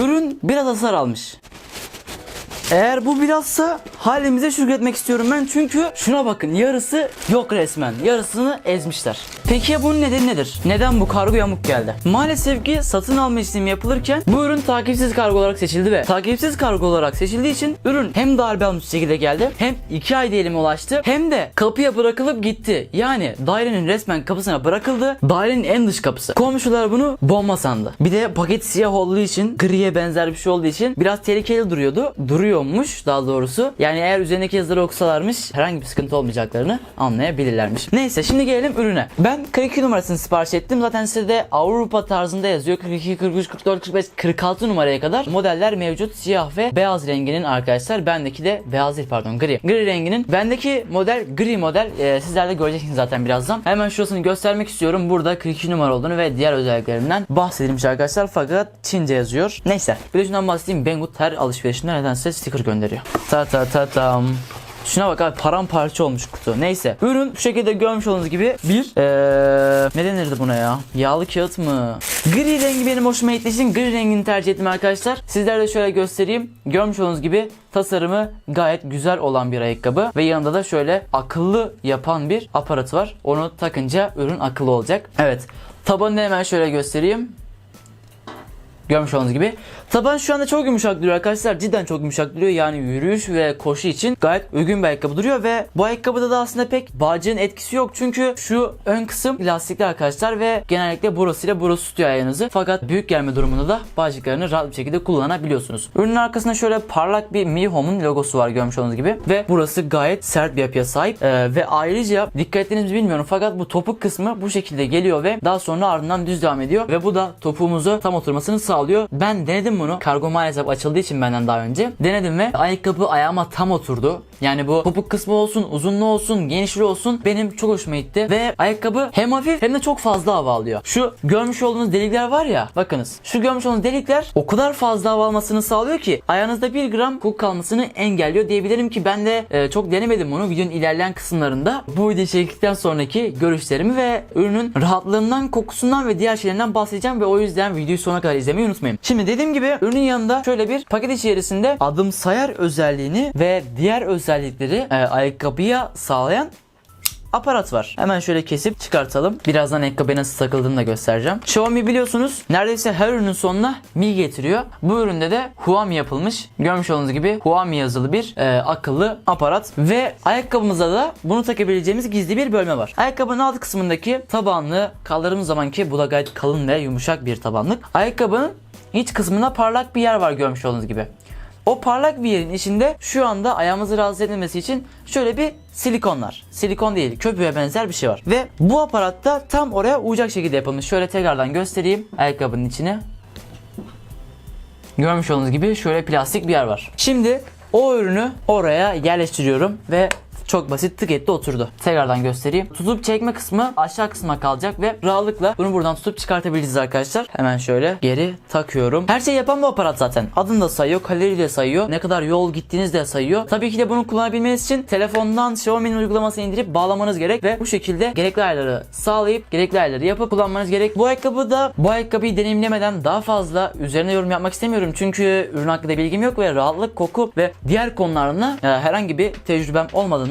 Ürün biraz hasar almış. Eğer bu birazsa halimize şükretmek istiyorum ben çünkü şuna bakın yarısı yok resmen yarısını ezmişler. Peki ya bunun nedeni nedir? Neden bu kargo yamuk geldi? Maalesef ki satın alma işlemi yapılırken bu ürün takipsiz kargo olarak seçildi ve takipsiz kargo olarak seçildiği için ürün hem darbe almış şekilde geldi hem 2 ay elime ulaştı hem de kapıya bırakılıp gitti. Yani dairenin resmen kapısına bırakıldı. Dairenin en dış kapısı. Komşular bunu bomba sandı. Bir de paket siyah olduğu için griye benzer bir şey olduğu için biraz tehlikeli duruyordu. Duruyormuş daha doğrusu. Yani eğer üzerindeki yazıları okusalarmış herhangi bir sıkıntı olmayacaklarını anlayabilirlermiş. Neyse şimdi gelelim ürüne. Ben 42 numarasını sipariş ettim. Zaten sitede Avrupa tarzında yazıyor. 42, 43, 44, 45, 46 numaraya kadar modeller mevcut. Siyah ve beyaz renginin arkadaşlar. Bendeki de beyaz değil pardon gri. Gri renginin. Bendeki model gri model. Ee, sizler de göreceksiniz zaten birazdan. Hemen şurasını göstermek istiyorum. Burada 42 numara olduğunu ve diğer özelliklerinden bahsedilmiş arkadaşlar. Fakat Çince yazıyor. Neyse. Bir de şundan bahsedeyim. Banggood her alışverişinde nedense sticker gönderiyor. Ta ta ta tam. Şuna bak abi paramparça olmuş kutu. Neyse. Ürün bu şekilde görmüş olduğunuz gibi bir eee ne denirdi buna ya? Yağlı kağıt mı? Gri rengi benim hoşuma gittiği için gri rengini tercih ettim arkadaşlar. Sizlere de şöyle göstereyim. Görmüş olduğunuz gibi tasarımı gayet güzel olan bir ayakkabı ve yanında da şöyle akıllı yapan bir aparatı var. Onu takınca ürün akıllı olacak. Evet. Tabanını hemen şöyle göstereyim. Görmüş olduğunuz gibi. Taban şu anda çok yumuşak duruyor arkadaşlar. Cidden çok yumuşak duruyor. Yani yürüyüş ve koşu için gayet uygun bir ayakkabı duruyor ve bu ayakkabıda da aslında pek bağcığın etkisi yok. Çünkü şu ön kısım lastikli arkadaşlar ve genellikle burasıyla burası tutuyor ayağınızı. Fakat büyük gelme durumunda da bağcıklarını rahat bir şekilde kullanabiliyorsunuz. Ürünün arkasında şöyle parlak bir Mi Home'un logosu var görmüş olduğunuz gibi ve burası gayet sert bir yapıya sahip Ee, ve ayrıca dikkat ettiğinizi bilmiyorum fakat bu topuk kısmı bu şekilde geliyor ve daha sonra ardından düz devam ediyor ve bu da topuğumuzu tam oturmasını sağlıyor. Ben denedim bunu. Kargo maalesef açıldığı için benden daha önce. Denedim ve ayakkabı ayağıma tam oturdu. Yani bu topuk kısmı olsun, uzunluğu olsun, genişliği olsun benim çok hoşuma gitti. Ve ayakkabı hem hafif hem de çok fazla hava alıyor. Şu görmüş olduğunuz delikler var ya bakınız. Şu görmüş olduğunuz delikler o kadar fazla hava almasını sağlıyor ki ayağınızda bir gram koku kalmasını engelliyor diyebilirim ki ben de e, çok denemedim bunu videonun ilerleyen kısımlarında. Bu videoyu çektikten sonraki görüşlerimi ve ürünün rahatlığından, kokusundan ve diğer şeylerinden bahsedeceğim ve o yüzden videoyu sonuna kadar izlemeyi unutmayın. Şimdi dediğim gibi ürünün yanında şöyle bir paket içerisinde adım sayar özelliğini ve diğer özellikleri e, ayakkabıya sağlayan aparat var. Hemen şöyle kesip çıkartalım. Birazdan ayakkabıya nasıl takıldığını da göstereceğim. Xiaomi biliyorsunuz neredeyse her ürünün sonuna Mi getiriyor. Bu üründe de Huami yapılmış. Görmüş olduğunuz gibi Huami yazılı bir e, akıllı aparat ve ayakkabımızda da bunu takabileceğimiz gizli bir bölme var. Ayakkabının alt kısmındaki tabanlığı kaldırdığımız zaman ki bu da gayet kalın ve yumuşak bir tabanlık. Ayakkabının iç kısmında parlak bir yer var görmüş olduğunuz gibi. O parlak bir yerin içinde şu anda ayağımızı rahatsız etmemesi için şöyle bir silikonlar. Silikon değil köpüğe benzer bir şey var. Ve bu aparatta tam oraya uyacak şekilde yapılmış. Şöyle tekrardan göstereyim ayakkabının içine. Görmüş olduğunuz gibi şöyle plastik bir yer var. Şimdi o ürünü oraya yerleştiriyorum ve çok basit tık etti oturdu. Tekrardan göstereyim. Tutup çekme kısmı aşağı kısma kalacak ve rahatlıkla bunu buradan tutup çıkartabiliriz arkadaşlar. Hemen şöyle geri takıyorum. Her şeyi yapan bu aparat zaten. Adını da sayıyor, kalori de sayıyor. Ne kadar yol gittiğiniz de sayıyor. Tabii ki de bunu kullanabilmeniz için telefondan Xiaomi'nin uygulamasını indirip bağlamanız gerek ve bu şekilde gerekli ayarları sağlayıp gerekli ayarları yapıp kullanmanız gerek. Bu ayakkabı da bu ayakkabıyı deneyimlemeden daha fazla üzerine yorum yapmak istemiyorum. Çünkü ürün hakkında bilgim yok ve rahatlık, koku ve diğer konularına e, herhangi bir tecrübem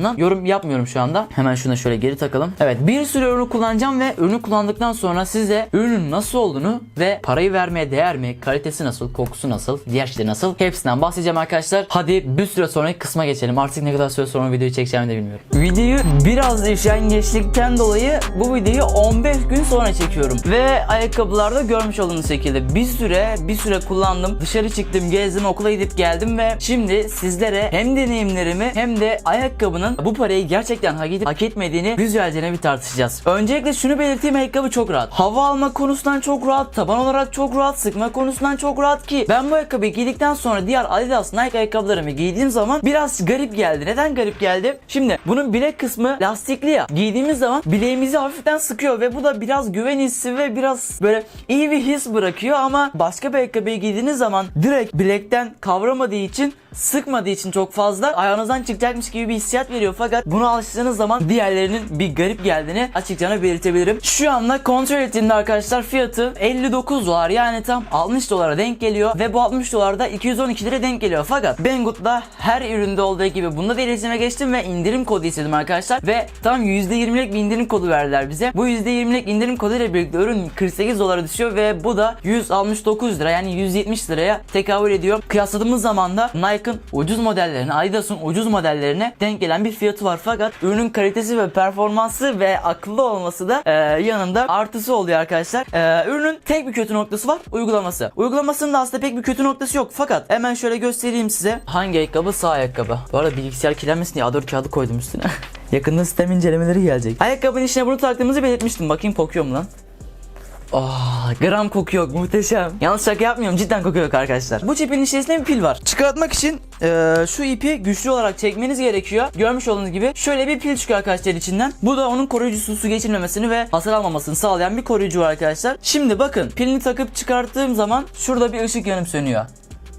olmadığından yorum yapmıyorum şu anda. Hemen şunu şöyle geri takalım. Evet bir sürü ürünü kullanacağım ve ürünü kullandıktan sonra size ürünün nasıl olduğunu ve parayı vermeye değer mi, kalitesi nasıl, kokusu nasıl, diğer şeyleri nasıl hepsinden bahsedeceğim arkadaşlar. Hadi bir süre sonraki kısma geçelim. Artık ne kadar süre sonra videoyu çekeceğimi de bilmiyorum. Videoyu biraz üşengeçlikten dolayı bu videoyu 15 gün sonra çekiyorum. Ve ayakkabılarda görmüş olduğunuz şekilde bir süre bir süre kullandım. Dışarı çıktım, gezdim, okula gidip geldim ve şimdi sizlere hem deneyimlerimi hem de ayakkabının bu parayı gerçekten hak edip hak etmediğini güzelce bir tartışacağız. Öncelikle şunu belirteyim ayakkabı çok rahat. Hava alma konusundan çok rahat, taban olarak çok rahat, sıkma konusundan çok rahat ki ben bu ayakkabıyı giydikten sonra diğer Adidas Nike ayakkabılarımı giydiğim zaman biraz garip geldi. Neden garip geldi? Şimdi bunun bilek kısmı lastikli ya. Giydiğimiz zaman bileğimizi hafiften sıkıyor ve bu da biraz güven hissi ve biraz böyle iyi bir his bırakıyor ama başka bir ayakkabıyı giydiğiniz zaman direkt bilekten kavramadığı için sıkmadığı için çok fazla ayağınızdan çıkacakmış gibi bir hissiyat veriyor geliyor fakat buna alıştığınız zaman diğerlerinin bir garip geldiğini açıkça belirtebilirim. Şu anda kontrol ettiğimde arkadaşlar fiyatı 59 dolar yani tam 60 dolara denk geliyor ve bu 60 dolar da 212 lira denk geliyor. Fakat Banggood'da her üründe olduğu gibi bunda da iletişime geçtim ve indirim kodu istedim arkadaşlar ve tam %20'lik bir indirim kodu verdiler bize. Bu %20'lik indirim kodu ile birlikte ürün 48 dolara düşüyor ve bu da 169 lira yani 170 liraya tekabül ediyor. Kıyasladığımız zaman da Nike'ın ucuz modellerine, Adidas'ın ucuz modellerine denk gelen bir fiyatı var. Fakat ürünün kalitesi ve performansı ve akıllı olması da e, yanında artısı oluyor arkadaşlar. E, ürünün tek bir kötü noktası var uygulaması. Uygulamasının da aslında pek bir kötü noktası yok. Fakat hemen şöyle göstereyim size. Hangi ayakkabı? Sağ ayakkabı. Bu arada bilgisayar kirlenmesin diye A4 kağıdı koydum üstüne. Yakında sistem incelemeleri gelecek. Ayakkabının içine bunu taktığımızı belirtmiştim. Bakayım kokuyor mu lan? Oh, gram koku yok muhteşem. Yalnız şaka yapmıyorum cidden koku yok arkadaşlar. Bu çipin içerisinde bir pil var. Çıkartmak için eee, şu ipi güçlü olarak çekmeniz gerekiyor. Görmüş olduğunuz gibi şöyle bir pil çıkıyor arkadaşlar içinden. Bu da onun koruyucusu su geçirmemesini ve hasar almamasını sağlayan bir koruyucu var arkadaşlar. Şimdi bakın pilini takıp çıkarttığım zaman şurada bir ışık yanıp sönüyor.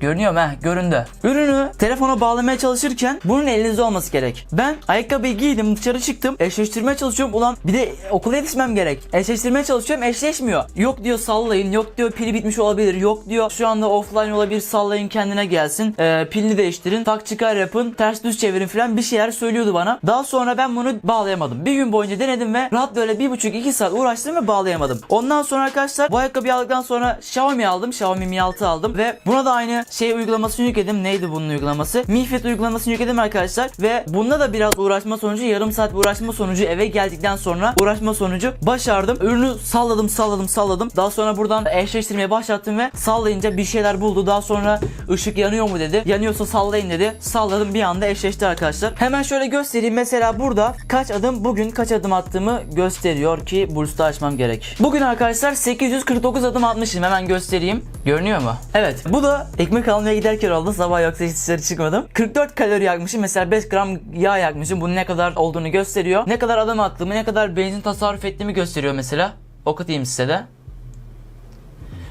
Görünüyor mu? Heh, göründü. Ürünü telefona bağlamaya çalışırken bunun elinizde olması gerek. Ben ayakkabıyı giydim dışarı çıktım. Eşleştirmeye çalışıyorum. Ulan bir de okula yetişmem gerek. Eşleştirmeye çalışıyorum eşleşmiyor. Yok diyor sallayın. Yok diyor pili bitmiş olabilir. Yok diyor şu anda offline olabilir sallayın kendine gelsin. Ee, pilini değiştirin. Tak çıkar yapın. Ters düz çevirin falan bir şeyler söylüyordu bana. Daha sonra ben bunu bağlayamadım. Bir gün boyunca denedim ve rahat böyle bir buçuk iki saat uğraştım ve bağlayamadım. Ondan sonra arkadaşlar bu ayakkabıyı aldıktan sonra Xiaomi aldım. Xiaomi Mi 6 aldım ve buna da aynı şey uygulamasını yükledim. Neydi bunun uygulaması? Mi Fit uygulamasını yükledim arkadaşlar ve bunda da biraz uğraşma sonucu yarım saat uğraşma sonucu eve geldikten sonra uğraşma sonucu başardım. Ürünü salladım salladım salladım. Daha sonra buradan eşleştirmeye başlattım ve sallayınca bir şeyler buldu. Daha sonra ışık yanıyor mu dedi. Yanıyorsa sallayın dedi. Salladım bir anda eşleşti arkadaşlar. Hemen şöyle göstereyim. Mesela burada kaç adım bugün kaç adım attığımı gösteriyor ki bursta açmam gerek. Bugün arkadaşlar 849 adım atmışım. Hemen göstereyim. Görünüyor mu? Evet. Bu da ekmek almaya giderken oldu. Sabah yoksa hiç dışarı çıkmadım. 44 kalori yakmışım. Mesela 5 gram yağ yakmışım. Bunun ne kadar olduğunu gösteriyor. Ne kadar adım attığımı, ne kadar benzin tasarruf ettiğimi gösteriyor mesela. Okutayım size de.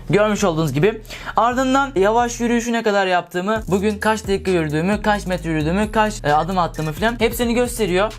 Görmüş olduğunuz gibi. Ardından yavaş yürüyüşü ne kadar yaptığımı, bugün kaç dakika yürüdüğümü, kaç metre yürüdüğümü, kaç e, adım attığımı falan hepsini gösteriyor.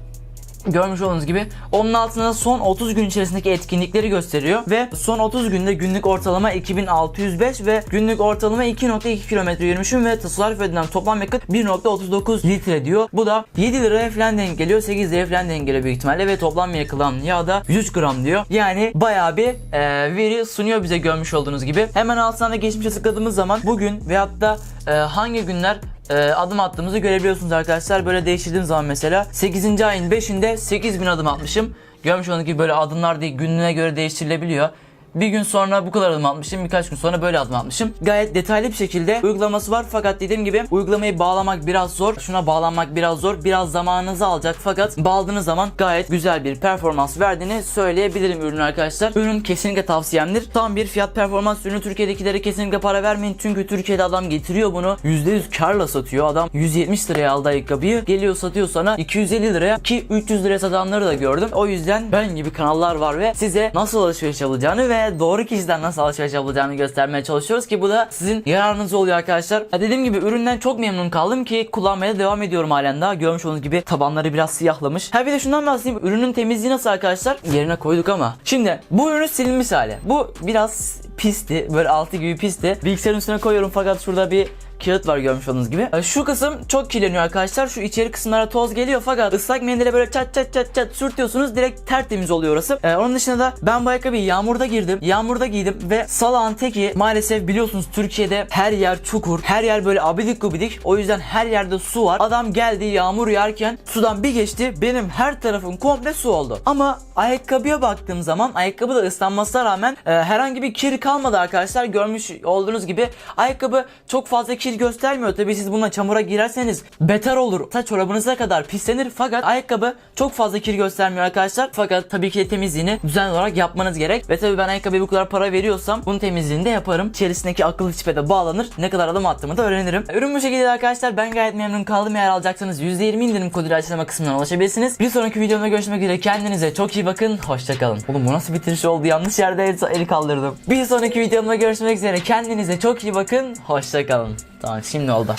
Görmüş olduğunuz gibi onun altında son 30 gün içerisindeki etkinlikleri gösteriyor ve son 30 günde günlük ortalama 2605 ve günlük ortalama 2.2 kilometre yürümüşüm ve tasarruf edilen toplam yakıt 1.39 litre diyor. Bu da 7 liraya falan denk geliyor 8 liraya falan denk geliyor büyük ihtimalle ve toplam yakılan yağ da 103 gram diyor. Yani bayağı bir e, veri sunuyor bize görmüş olduğunuz gibi. Hemen altına geçmişe tıkladığımız zaman bugün veyahut da e, hangi günler e, adım attığımızı görebiliyorsunuz arkadaşlar. Böyle değiştirdiğim zaman mesela 8. ayın 5'inde 8000 adım atmışım. Görmüş olduğunuz gibi böyle adımlar değil günlüğüne göre değiştirilebiliyor. Bir gün sonra bu kadar adım atmışım, birkaç gün sonra böyle adım atmışım. Gayet detaylı bir şekilde uygulaması var fakat dediğim gibi uygulamayı bağlamak biraz zor. Şuna bağlanmak biraz zor. Biraz zamanınızı alacak fakat bağladığınız zaman gayet güzel bir performans verdiğini söyleyebilirim ürün arkadaşlar. Ürün kesinlikle tavsiyemdir. Tam bir fiyat performans ürünü Türkiye'dekilere kesinlikle para vermeyin. Çünkü Türkiye'de adam getiriyor bunu %100 karla satıyor. Adam 170 liraya aldı ayakkabıyı. Geliyor satıyor sana 250 liraya ki 300 liraya satanları da gördüm. O yüzden ben gibi kanallar var ve size nasıl alışveriş yapılacağını ve doğru kişiden nasıl alışveriş yapılacağını göstermeye çalışıyoruz ki bu da sizin yararınız oluyor arkadaşlar. Ha dediğim gibi üründen çok memnun kaldım ki kullanmaya devam ediyorum halen daha. Görmüş olduğunuz gibi tabanları biraz siyahlamış. Ha bir de şundan bahsedeyim. Ürünün temizliği nasıl arkadaşlar? Yerine koyduk ama. Şimdi bu ürünü silinmiş hali. Bu biraz pisti. Böyle altı gibi pisti. Bilgisayarın üstüne koyuyorum fakat şurada bir kağıt var görmüş olduğunuz gibi. E, Şu kısım çok kirleniyor arkadaşlar. Şu içeri kısımlara toz geliyor fakat ıslak mendile böyle çat çat çat çat sürtüyorsunuz direkt tertemiz oluyor orası. E, onun dışında da ben bu ayakkabıyı yağmurda girdim. Yağmurda giydim ve salağın teki maalesef biliyorsunuz Türkiye'de her yer çukur. Her yer böyle abidik gubidik. O yüzden her yerde su var. Adam geldi yağmur yağarken sudan bir geçti. Benim her tarafım komple su oldu. Ama ayakkabıya baktığım zaman ayakkabı da ıslanmasına rağmen e, herhangi bir kir kalmadı arkadaşlar. Görmüş olduğunuz gibi ayakkabı çok fazla kir göstermiyor. Tabii siz buna çamura girerseniz beter olur. Ta çorabınıza kadar pislenir fakat ayakkabı çok fazla kir göstermiyor arkadaşlar. Fakat tabii ki de temizliğini düzenli olarak yapmanız gerek. Ve tabii ben ayakkabıya bu kadar para veriyorsam bunun temizliğini de yaparım. İçerisindeki akıllı çipe de bağlanır. Ne kadar adım attığımı da öğrenirim. Ürün bu şekilde arkadaşlar. Ben gayet memnun kaldım. Eğer alacaksanız %20 indirim koduyla açıklama kısmından ulaşabilirsiniz. Bir sonraki videomda görüşmek üzere. Kendinize çok iyi bakın. Hoşçakalın. Oğlum bu nasıl bitiriş oldu? Yanlış yerde el, el kaldırdım. Bir sonraki videomda görüşmek üzere. Kendinize çok iyi bakın. Hoşçakalın. Tamam şimdi oldu.